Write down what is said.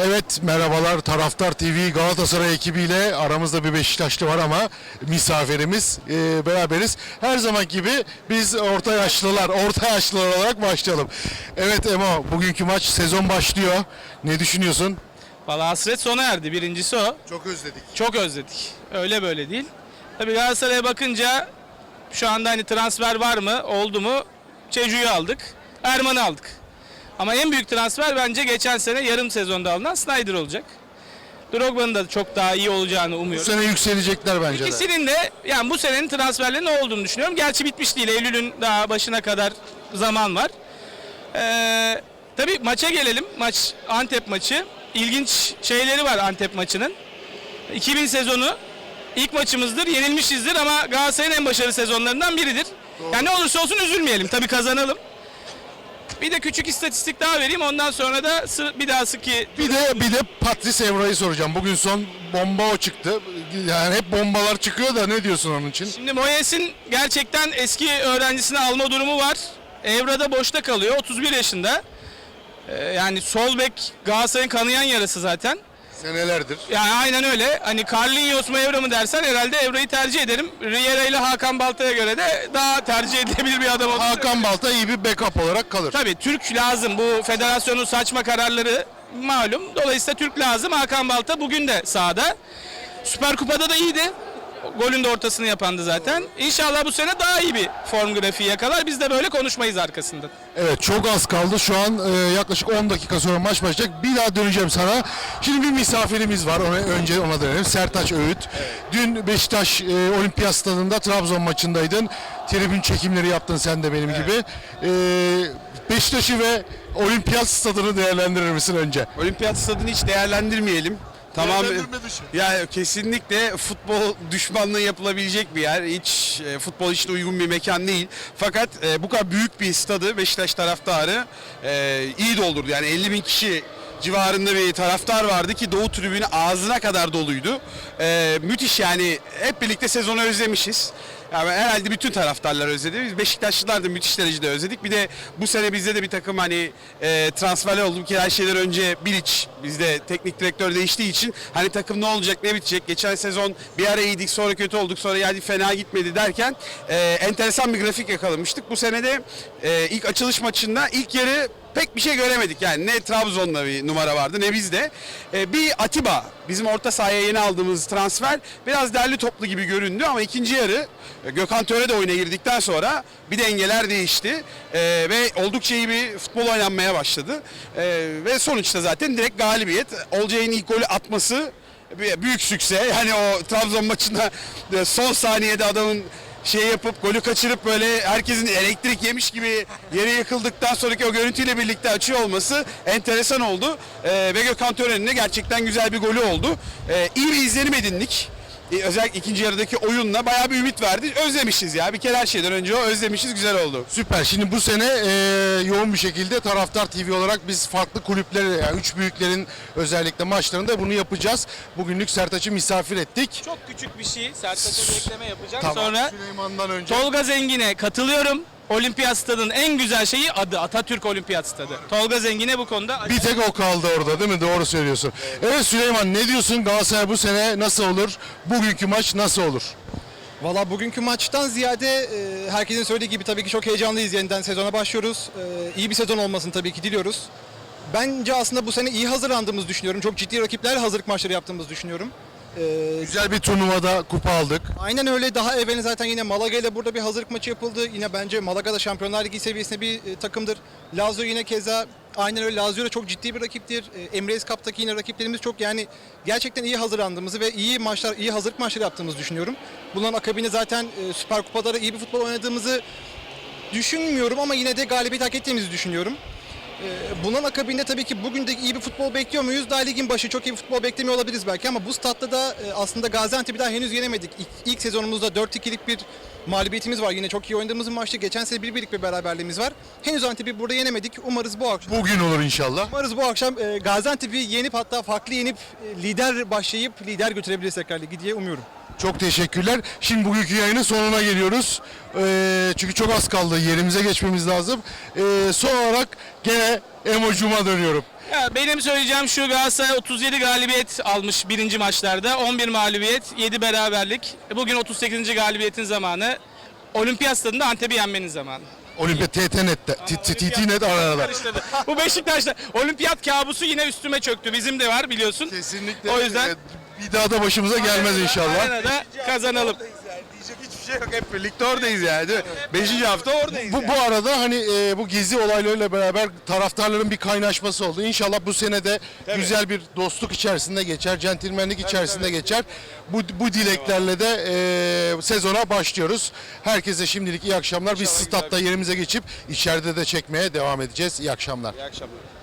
Evet merhabalar Taraftar TV Galatasaray ekibiyle aramızda bir Beşiktaşlı var ama misafirimiz Ee, beraberiz. Her zaman gibi biz orta yaşlılar, orta yaşlılar olarak başlayalım. Evet Emo bugünkü maç sezon başlıyor. Ne düşünüyorsun? Valla hasret sona erdi. Birincisi o. Çok özledik. Çok özledik. Öyle böyle değil. Tabii Galatasaray'a bakınca şu anda hani transfer var mı, oldu mu? Çecu'yu aldık. Erman'ı aldık. Ama en büyük transfer bence geçen sene yarım sezonda alınan Snyder olacak. Drogba'nın da çok daha iyi olacağını Bu umuyorum. sene yükselecekler bence de. İkisinin de yani bu senenin transferlerinin ne olduğunu düşünüyorum. Gerçi bitmiş değil. Eylül'ün daha başına kadar zaman var. Ee, tabii maça gelelim. Maç Antep maçı. İlginç şeyleri var Antep maçının. 2000 sezonu ilk maçımızdır. Yenilmişizdir ama Galatasaray'ın en başarılı sezonlarından biridir. Yani ne olursa olsun üzülmeyelim. Tabii kazanalım. Bir de küçük istatistik daha vereyim. Ondan sonra da bir daha sıkı Bir de bir de Patrice Evra'yı soracağım. Bugün son bomba o çıktı. Yani hep bombalar çıkıyor da ne diyorsun onun için? Şimdi Moyes'in gerçekten eski öğrencisini alma durumu var. Evra'da boşta kalıyor. 31 yaşında. Ee, yani sol bek Galatasaray'ın kanayan yarası zaten. Senelerdir. Yani aynen öyle. Hani Carlinhos mu Evra mı dersen herhalde Evra'yı tercih ederim. Riera ile Hakan Balta'ya göre de daha tercih edilebilir bir adam olduğunu Hakan Balta iyi bir backup olarak kalır. Tabii Türk lazım. Bu federasyonun saçma kararları malum. Dolayısıyla Türk lazım. Hakan Balta bugün de sahada. Süper Kupa'da da iyiydi. Golün de ortasını yapandı zaten. İnşallah bu sene daha iyi bir form grafiği yakalar. Biz de böyle konuşmayız arkasında. Evet çok az kaldı. Şu an e, yaklaşık 10 dakika sonra maç başlayacak. Bir daha döneceğim sana. Şimdi bir misafirimiz var. Ona, önce ona dönelim. Sertaç Öğüt. Dün Beşiktaş e, Olimpiyat Stadında Trabzon maçındaydın. Tribün çekimleri yaptın sen de benim gibi. E, Beşiktaş'ı ve Olimpiyat Stadını değerlendirir misin önce? Olimpiyat stadını hiç değerlendirmeyelim. Tamam. Değerlendirme dışı. Ya kesinlikle futbol düşmanlığı yapılabilecek bir yer. Hiç e, futbol için uygun bir mekan değil. Fakat e, bu kadar büyük bir stadı Beşiktaş taraftarı e, iyi doldurdu. Yani 50 bin kişi civarında bir taraftar vardı ki Doğu tribünü ağzına kadar doluydu. E, müthiş yani hep birlikte sezonu özlemişiz. Yani herhalde bütün taraftarlar özledi. Biz Beşiktaşlılar da müthiş derecede özledik. Bir de bu sene bizde de bir takım hani e, transferler oldu ki her şeyden önce Bilic bizde teknik direktör değiştiği için hani takım ne olacak ne bitecek. Geçen sezon bir ara iyiydik sonra kötü olduk sonra yani fena gitmedi derken e, enteresan bir grafik yakalamıştık. Bu sene de e, ilk açılış maçında ilk yarı pek bir şey göremedik. Yani ne Trabzon'da bir numara vardı ne bizde. E, bir Atiba bizim orta sahaya yeni aldığımız transfer biraz derli toplu gibi göründü ama ikinci yarı e, Gökhan Töre de oyuna girdikten sonra bir dengeler değişti E, ve oldukça iyi bir futbol oynanmaya başladı. E, ve sonuçta zaten direkt galibiyet. Olcay'ın ilk golü atması büyük sükse. Yani o Trabzon maçında e, son saniyede adamın şey yapıp golü kaçırıp böyle herkesin elektrik yemiş gibi yere yıkıldıktan sonraki o görüntüyle birlikte açıyor olması enteresan oldu. Ee, ve Gökhan Tören'in de gerçekten güzel bir golü oldu. Ee, iyi bir izlenim edindik. Ee, özellikle ikinci yarıdaki oyunla bayağı bir ümit verdi. Özlemişiz ya. Bir kere her şeyden önce o özlemişiz. Güzel oldu. Süper. Şimdi bu sene e, yoğun bir şekilde Taraftar TV olarak biz farklı kulüpleri, yani üç büyüklerin özellikle maçlarında bunu yapacağız. Bugünlük Sertaç'ı misafir ettik. Çok küçük bir şey. Sertaç'a bir ekleme yapacağım. Tamam. Sonra Süleyman'dan önce. Tolga Zengin'e katılıyorum. Olimpiyat stadının en güzel şeyi adı Atatürk Olimpiyat Stadı. Tolga Zengin'e bu konuda Bir tek o kaldı orada değil mi? Doğru söylüyorsun. Evet Süleyman ne diyorsun Galatasaray bu sene nasıl olur? Bugünkü maç nasıl olur? Valla bugünkü maçtan ziyade e, herkesin söylediği gibi tabii ki çok heyecanlıyız. Yeniden sezona başlıyoruz. E, iyi bir sezon olmasını tabii ki diliyoruz. Bence aslında bu sene iyi hazırlandığımızı düşünüyorum. Çok ciddi rakipler hazırlık maçları yaptığımızı düşünüyorum. E, Güzel bir turnuvada kupa aldık. aynen öyle. Daha evvelin zaten yine Malaga ile burada bir hazırlık maçı yapıldı. Yine bence Malaga'da Şampiyonlar Ligi seviyesinde bir e, takımdır. Lazio yine keza aynen öyle. Lazio da çok ciddi bir rakiptir. E, Emirates Cup'taki yine rakiplerimiz çok yani gerçekten iyi hazırlandığımızı ve iyi maçlar, iyi hazırlık maçları yaptığımızı düşünüyorum. Bunların akabinde zaten e, Süper Kupada da iyi bir futbol oynadığımızı düşünmüyorum ama yine de galibiyet hak ettiğimizi düşünüyorum. Ee, Bunun akabinde tabii ki bugün de iyi bir futbol bekliyor muyuz? Daha ligin başı çok iyi bir futbol beklemiyor olabiliriz belki ama bu statta da e, aslında Gaziantep'i daha henüz yenemedik. İlk, ilk sezonumuzda 4-2'lik bir mağlubiyetimiz var. Yine çok iyi oynadığımız bir maçta. Geçen sene 1-1'lik bir beraberliğimiz var. Henüz Antep'i burada yenemedik. Umarız bu akşam Bugün olur inşallah. Umarız bu akşam e, Gaziantep'i yenip hatta farklı yenip e, lider başlayıp lider götürebiliriz tekrar ligi diye umuyorum. Çok teşekkürler. Şimdi bugünkü yayının sonuna geliyoruz. Ee, çünkü çok az kaldı. Yerimize geçmemiz lazım. Ee, son olarak gene Emo'cuma dönüyorum. Ya benim söyleyeceğim şu Galatasaray 37 galibiyet almış birinci maçlarda. 11 mağlubiyet, 7 beraberlik. Bugün 38. galibiyetin zamanı. Olimpiyat stadında Antep'i yenmenin zamanı. Olimpiyat TTNet'te. TTNet arada. Karıştırdı. Bu Beşiktaş'ta olimpiyat kabusu yine üstüme çöktü. Bizim de var biliyorsun. Kesinlikle. O yüzden- bir daha da başımıza gelmez inşallah. Arenada kazanalım. Diyecek hiçbir şey yok. Hep birlikte oradayız yani değil mi? Beşinci hafta oradayız. Bu, bu arada hani e, bu gezi olaylarıyla beraber taraftarların bir kaynaşması oldu. İnşallah bu sene de güzel bir dostluk içerisinde geçer, centilmenlik içerisinde geçer. Bu, bu dileklerle de e, sezona başlıyoruz. Herkese şimdilik iyi akşamlar. Biz statta yerimize geçip içeride de çekmeye devam edeceğiz. İyi akşamlar. İyi akşamlar.